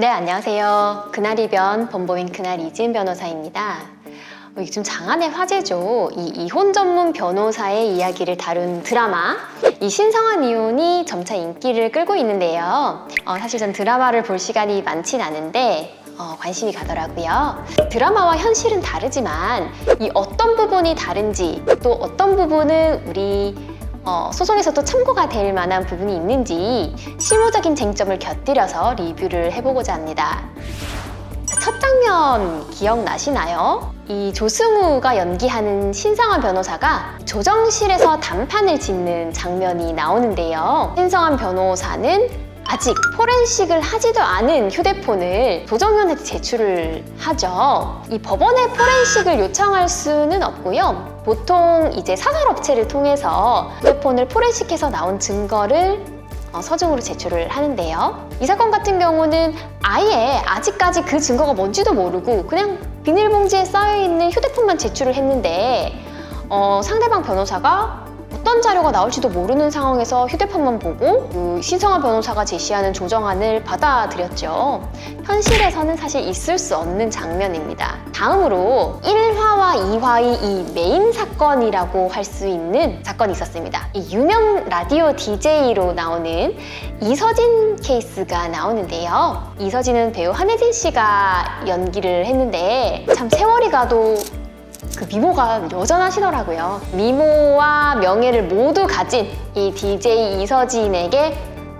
네, 안녕하세요. 그날이변 범보인 그날 이지은 변호사입니다. 어, 이게 좀 장안의 화제죠. 이 이혼 전문 변호사의 이야기를 다룬 드라마 이 신성한 이혼이 점차 인기를 끌고 있는데요. 어, 사실 전 드라마를 볼 시간이 많진 않은데 어, 관심이 가더라고요. 드라마와 현실은 다르지만 이 어떤 부분이 다른지 또 어떤 부분은 우리 어, 소송에서 또 참고가 될 만한 부분이 있는지 실무적인 쟁점을 곁들여서 리뷰를 해보고자 합니다. 자, 첫 장면 기억나시나요? 이 조승우가 연기하는 신성한 변호사가 조정실에서 단판을 짓는 장면이 나오는데요. 신성한 변호사는 아직 포렌식을 하지도 않은 휴대폰을 조정현한테 제출을 하죠. 이 법원에 포렌식을 요청할 수는 없고요. 보통 이제 사설업체를 통해서 휴대폰을 포렌식해서 나온 증거를 어, 서중으로 제출을 하는데요. 이 사건 같은 경우는 아예 아직까지 그 증거가 뭔지도 모르고 그냥 비닐봉지에 쌓여있는 휴대폰만 제출을 했는데 어, 상대방 변호사가 어떤 자료가 나올지도 모르는 상황에서 휴대폰만 보고 그 신성한 변호사가 제시하는 조정안을 받아들였죠. 현실에서는 사실 있을 수 없는 장면입니다. 다음으로 1화와 2화의 이 메인 사건이라고 할 수 있는 사건이 있었습니다. 이 유명 라디오 DJ로 나오는 이서진 케이스가 나오는데요. 이서진은 배우 한혜진 씨가 연기를 했는데 참 세월이 가도 그 미모가 여전하시더라고요. 미모와 명예를 모두 가진 이 DJ 이서진에게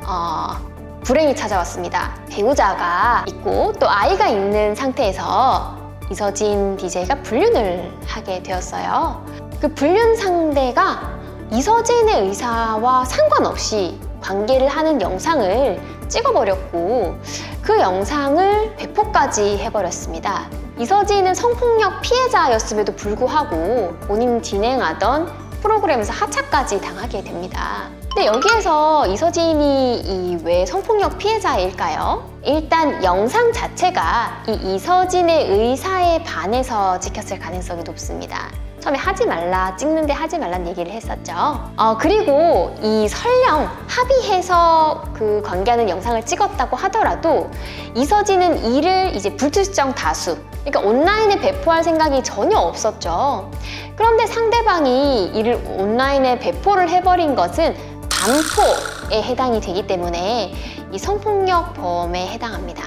어, 불행이 찾아왔습니다. 배우자가 있고 또 아이가 있는 상태에서 이서진 DJ가 불륜을 하게 되었어요. 그 불륜 상대가 이서진의 의사와 상관없이 관계를 하는 영상을 찍어버렸고 그 영상을 배포까지 해버렸습니다. 이서진은 성폭력 피해자였음에도 불구하고 본인 진행하던 프로그램에서 하차까지 당하게 됩니다. 근데 여기에서 이서진이 이 왜 성폭력 피해자일까요? 일단 영상 자체가 이 이서진의 의사에 반해서 찍혔을 가능성이 높습니다. 처음에 하지 말라 찍는데 하지 말란 얘기를 했었죠. 어, 그리고 이 설령 합의해서 그 관계하는 영상을 찍었다고 하더라도 이서진은 이를 이제 불특정 다수 그러니까 온라인에 배포할 생각이 전혀 없었죠. 그런데 상대방이 이를 온라인에 배포를 해버린 것은 반포에 해당이 되기 때문에 이 성폭력 범에 해당합니다.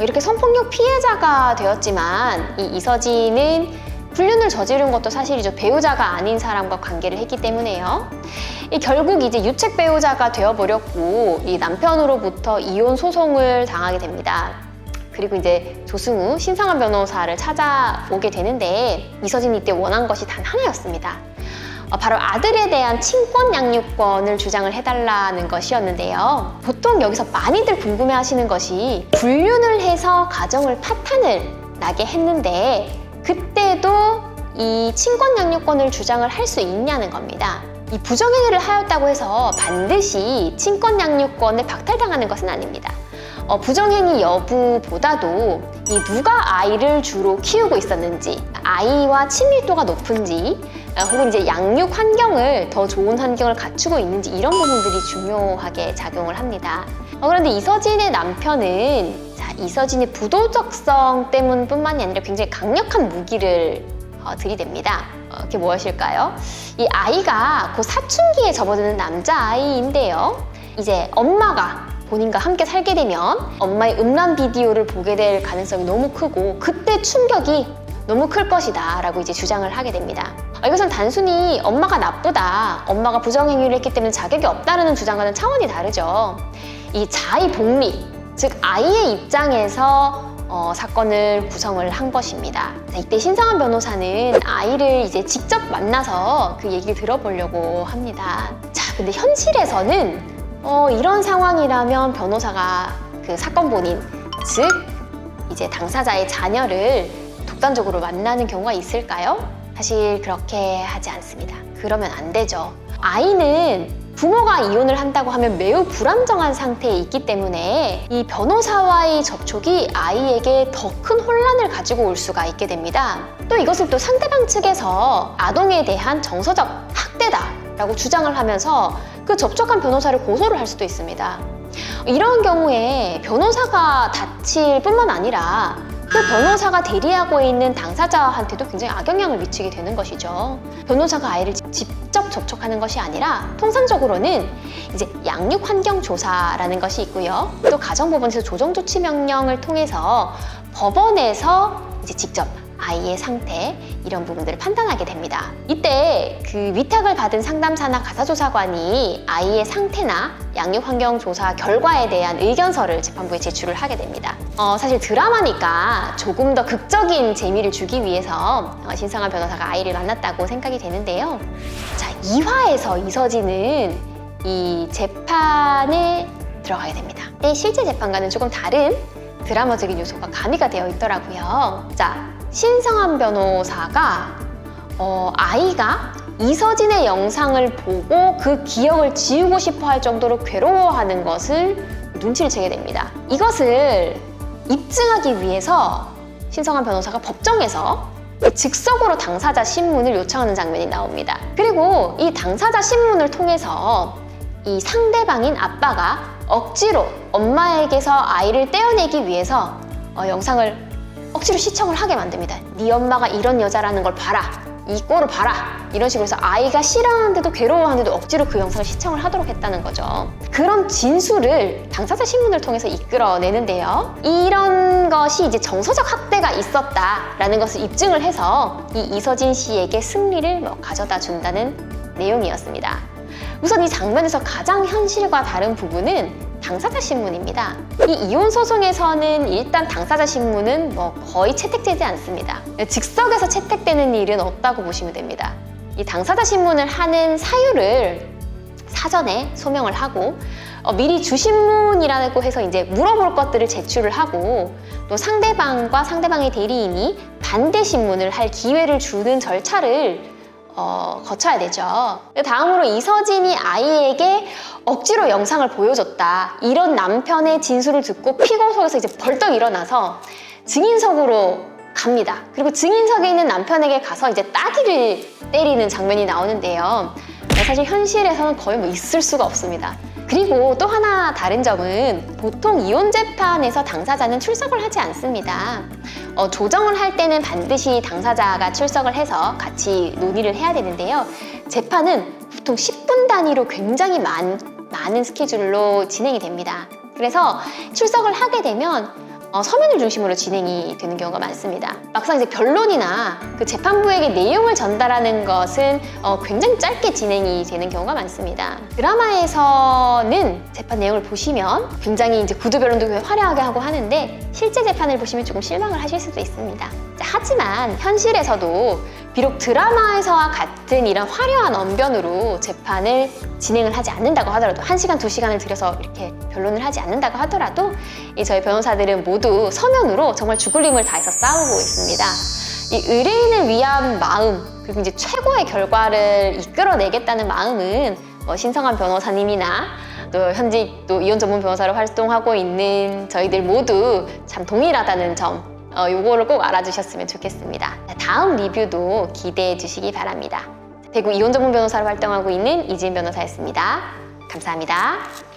이렇게 성폭력 피해자가 되었지만 이 이서진은 불륜을 저지른 것도 사실이죠. 배우자가 아닌 사람과 관계를 했기 때문에요. 이 결국 이제 유책 배우자가 되어버렸고 이 남편으로부터 이혼 소송을 당하게 됩니다. 그리고 이제 조승우 신상한 변호사를 찾아오게 되는데 이서진이 이때 원한 것이 단 하나였습니다. 어, 바로 아들에 대한 친권 양육권을 주장을 해달라는 것이었는데요. 보통 여기서 많이들 궁금해하시는 것이 불륜을 해서 가정을 파탄을 나게 했는데 그때도 이 친권 양육권을 주장을 할 수 있냐는 겁니다. 이 부정행위를 하였다고 해서 반드시 친권 양육권을 박탈당하는 것은 아닙니다. 어, 부정행위 여부보다도 이 누가 아이를 주로 키우고 있었는지, 아이와 친밀도가 높은지, 아, 혹은 이제 양육 환경을 더 좋은 환경을 갖추고 있는지 이런 부분들이 중요하게 작용을 합니다. 어, 그런데 이서진의 남편은 자, 이서진의 부도덕성 때문뿐만이 아니라 굉장히 강력한 무기를 어, 들이댑니다. 어, 그게 무엇일까요? 이 아이가 곧 사춘기에 접어드는 남자아이인데요. 이제 엄마가 본인과 함께 살게 되면 엄마의 음란 비디오를 보게 될 가능성이 너무 크고 그때 충격이 너무 클 것이다 라고 이제 주장을 하게 됩니다. 아, 이것은 단순히 엄마가 나쁘다, 엄마가 부정행위를 했기 때문에 자격이 없다는 주장과는 차원이 다르죠. 이 자의 복리, 즉 아이의 입장에서 어, 사건을 구성을 한 것입니다. 자, 이때 신성한 변호사는 아이를 이제 직접 만나서 그 얘기를 들어보려고 합니다. 자, 근데 현실에서는 어, 이런 상황이라면 변호사가 그 사건 본인, 즉 이제 당사자의 자녀를 독단적으로 만나는 경우가 있을까요? 사실 그렇게 하지 않습니다. 그러면 안 되죠. 아이는 부모가 이혼을 한다고 하면 매우 불안정한 상태에 있기 때문에 이 변호사와의 접촉이 아이에게 더 큰 혼란을 가지고 올 수가 있게 됩니다. 또 이것을 또 상대방 측에서 아동에 대한 정서적 학대다 라고 주장을 하면서 그 접촉한 변호사를 고소를 할 수도 있습니다. 이런 경우에 변호사가 다칠 뿐만 아니라 그 변호사가 대리하고 있는 당사자한테도 굉장히 악영향을 미치게 되는 것이죠. 변호사가 아이를 직- 직접 접촉하는 것이 아니라 통상적으로는 이제 양육 환경 조사라는 것이 있고요. 또 가정법원에서 조정 조치 명령을 통해서 법원에서 이제 직접 아이의 상태 이런 부분들을 판단하게 됩니다. 이때 그 위탁을 받은 상담사나 가사조사관이 아이의 상태나 양육 환경 조사 결과에 대한 의견서를 재판부에 제출을 하게 됩니다. 어, 사실 드라마니까 조금 더 극적인 재미를 주기 위해서 어, 신성한 변호사가 아이를 만났다고 생각이 되는데요. 자, 2화에서 이서진은 이 재판에 들어가게 됩니다. 이 실제 재판과는 조금 다른 드라마적인 요소가 가미가 되어 있더라고요. 자, 신성한 변호사가 어, 아이가 이서진의 영상을 보고 그 기억을 지우고 싶어 할 정도로 괴로워하는 것을 눈치를 채게 됩니다. 이것을 입증하기 위해서 신성한 변호사가 법정에서 즉석으로 당사자 신문을 요청하는 장면이 나옵니다. 그리고 이 당사자 신문을 통해서 이 상대방인 아빠가 억지로 엄마에게서 아이를 떼어내기 위해서 어, 영상을 억지로 시청을 하게 만듭니다. 네 엄마가 이런 여자라는 걸 봐라. 이 꼴을 봐라. 이런 식으로 해서 아이가 싫어하는데도 괴로워하는데도 억지로 그 영상을 시청을 하도록 했다는 거죠. 그런 진술을 당사자 신문을 통해서 이끌어내는데요. 이런 것이 이제 정서적 학대가 있었다라는 것을 입증을 해서 이 이서진 씨에게 승리를 뭐 가져다 준다는 내용이었습니다. 우선 이 장면에서 가장 현실과 다른 부분은 당사자 신문입니다. 이 이혼 소송에서는 일단 당사자 신문은 뭐 거의 채택되지 않습니다. 즉석에서 채택되는 일은 없다고 보시면 됩니다. 이 당사자 신문을 하는 사유를 사전에 소명을 하고 어, 미리 주신문이라고 해서 이제 물어볼 것들을 제출을 하고 또 상대방과 상대방의 대리인이 반대 신문을 할 기회를 주는 절차를 어, 거쳐야 되죠. 다음으로 이서진이 아이에게 억지로 영상을 보여줬다. 이런 남편의 진술을 듣고 피고소에서 이제 벌떡 일어나서 증인석으로 갑니다. 그리고 증인석에 있는 남편에게 가서 이제 따귀를 때리는 장면이 나오는데요. 사실 현실에서는 거의 뭐 있을 수가 없습니다. 그리고 또 하나 다른 점은 보통 이혼 재판에서 당사자는 출석을 하지 않습니다. 어, 조정을 할 때는 반드시 당사자가 출석을 해서 같이 논의를 해야 되는데요. 재판은 보통 10분 단위로 굉장히 많, 많은 스케줄로 진행이 됩니다. 그래서 출석을 하게 되면 어, 서면을 중심으로 진행이 되는 경우가 많습니다. 막상 이제 변론이나 그 재판부에게 내용을 전달하는 것은 어, 굉장히 짧게 진행이 되는 경우가 많습니다. 드라마에서는 재판 내용을 보시면 굉장히 이제 구두 변론도 화려하게 하고 하는데 실제 재판을 보시면 조금 실망을 하실 수도 있습니다. 자, 하지만 현실에서도 비록 드라마에서와 같은 이런 화려한 언변으로 재판을 진행을 하지 않는다고 하더라도 한시간두시간을 들여서 이렇게 변론을 하지 않는다고 하더라도 이 저희 변호사들은 모두 서면으로 정말 죽을 힘을 다해서 싸우고 있습니다. 이 의뢰인을 위한 마음 그리고 이제 최고의 결과를 이끌어내겠다는 마음은 뭐 신성한 변호사님이나 또 현직 또 이혼 전문 변호사로 활동하고 있는 저희들 모두 참 동일하다는 점 어, 요거를 꼭 알아주셨으면 좋겠습니다. 자, 다음 리뷰도 기대해 주시기 바랍니다. 대구 이혼 전문 변호사로 활동하고 있는 이지은 변호사였습니다. 감사합니다.